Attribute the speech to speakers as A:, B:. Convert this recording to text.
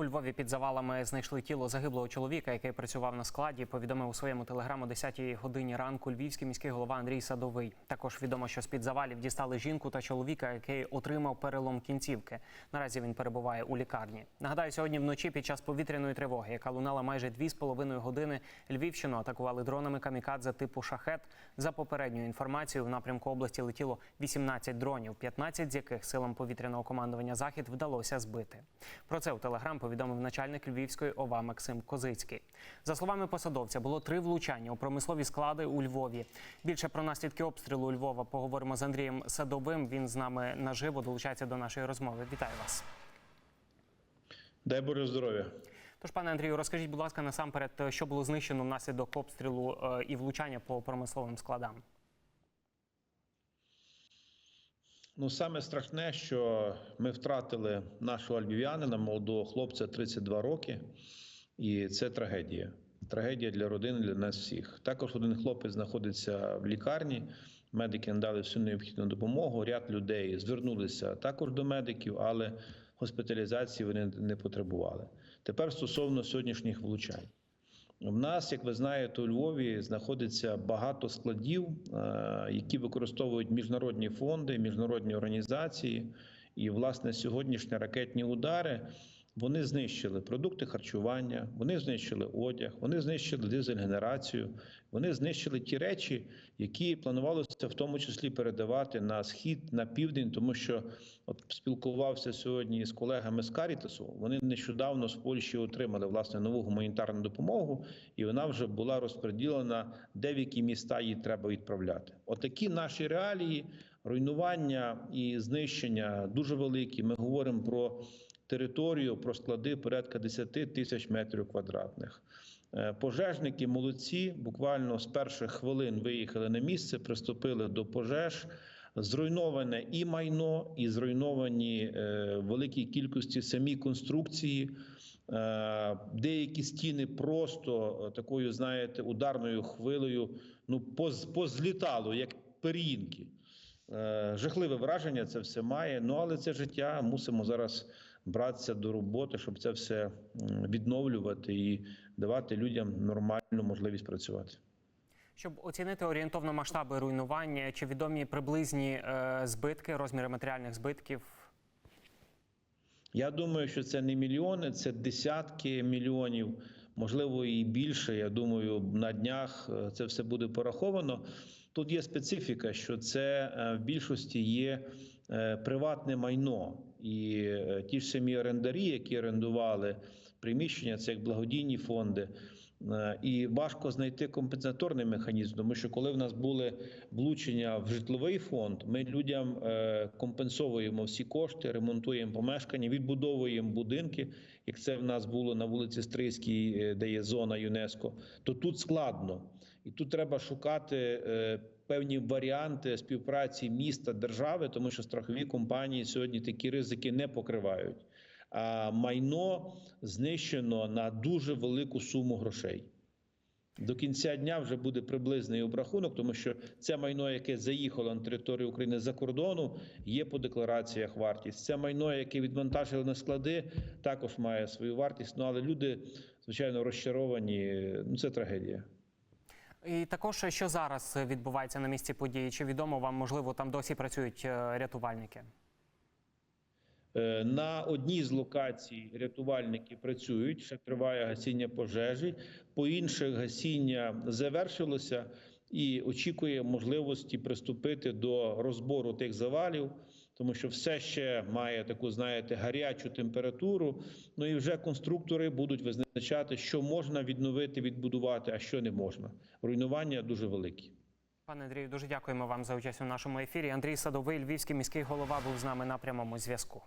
A: У Львові під завалами знайшли тіло загиблого чоловіка, який працював на складі. Повідомив у своєму телеграму 10-й годині ранку львівський міський голова Андрій Садовий. Також відомо, що з під завалів дістали жінку та чоловіка, який отримав перелом кінцівки. Наразі він перебуває у лікарні. Нагадаю, сьогодні вночі під час повітряної тривоги, яка лунала майже 2,5 години, Львівщину атакували дронами камікадзе типу шахет. За попередньою інформацією, в напрямку області летіло 18 дронів, 15 з яких силам повітряного командування Захід вдалося збити. Про це у телеграм повідомив начальник Львівської ОВА Максим Козицький. За словами посадовця, було три влучання у промислові склади у Львові. Більше про наслідки обстрілу Львова поговоримо з Андрієм Садовим. Він з нами наживо долучається до нашої розмови. Вітаю вас.
B: Дай Боже здоров'я.
A: Тож, пане Андрію, розкажіть, будь ласка, насамперед, що було знищено внаслідок обстрілу е, і влучання по промисловим складам.
B: Ну, саме страшне, що ми втратили нашого львів'янина, молодого хлопця 32 роки, і це трагедія. Трагедія для родини, для нас всіх. Також один хлопець знаходиться в лікарні. Медики надали всю необхідну допомогу. Ряд людей звернулися також до медиків, але госпіталізації вони не потребували. Тепер стосовно сьогоднішніх влучань. В нас, як ви знаєте, у Львові знаходиться багато складів, е, які використовують міжнародні фонди, міжнародні організації. І, власне, сьогоднішні ракетні удари вони знищили продукти харчування, вони знищили одяг, вони знищили дизель-генерацію, вони знищили ті речі, які планувалося в тому числі передавати на схід, на південь, тому що от спілкувався сьогодні з колегами з Карітасу. Вони нещодавно з Польщі отримали власне нову гуманітарну допомогу, і вона вже була розподілена, де в які міста її треба відправляти. Отакі наші реалії, руйнування і знищення дуже великі. Ми говоримо про територію, про склади порядка 10 тисяч метрів квадратних. Е, Пожежники молодці, буквально з перших хвилин виїхали на місце, приступили до пожеж. Зруйноване і майно, і зруйновані е, великій кількості самі конструкції. Е, Деякі стіни просто такою, знаєте, ударною хвилею ну, поз- позлітало, як пирінки. Е, Жахливе враження це все має. Ну але це життя. Мусимо зараз братися до роботи, щоб це все відновлювати і давати людям нормальну можливість працювати.
A: Щоб оцінити орієнтовно масштаби руйнування, чи відомі приблизні е, збитки, розміри матеріальних збитків?
B: Я думаю, що це не мільйони, це десятки мільйонів, можливо, і більше. Я думаю, на днях е, це все буде пораховано. Тут є специфіка, що це е, в більшості є е, приватне майно, і ті ж самі орендарі, які орендували приміщення, це як благодійні фонди. Е, І важко знайти компенсаторний механізм, тому що коли в нас були влучення в житловий фонд, ми людям е, компенсовуємо всі кошти, ремонтуємо помешкання, відбудовуємо будинки. Як це в нас було на вулиці Стрийській, е, де є зона ЮНЕСКО, то тут складно, і тут треба шукати. Певні варіанти співпраці міста держави, тому що страхові компанії сьогодні такі ризики не покривають. Майно знищено на дуже велику суму грошей. До кінця дня вже буде приблизний обрахунок, тому що це майно, яке заїхало на територію України за кордону, є по деклараціях вартість. Це майно, яке відвантажили на склади, також має свою вартість. Ну але люди, звичайно, розчаровані. Ну це трагедія.
A: І також що зараз відбувається на місці події? Чи відомо вам, можливо, там досі працюють е, рятувальники?
B: Е, На одній з локацій рятувальники працюють, ще триває гасіння пожежі. По інших гасіння завершилося і очікує можливості приступити до розбору тих завалів, тому що все ще має таку, знаєте, гарячу температуру. Ну і вже конструктори будуть визначати, що можна відновити, відбудувати, а що не можна. Руйнування дуже великі.
A: Пане Андрію, дуже дякуємо вам за участь у нашому ефірі. Андрій Садовий, львівський міський голова, був з нами на прямому зв'язку.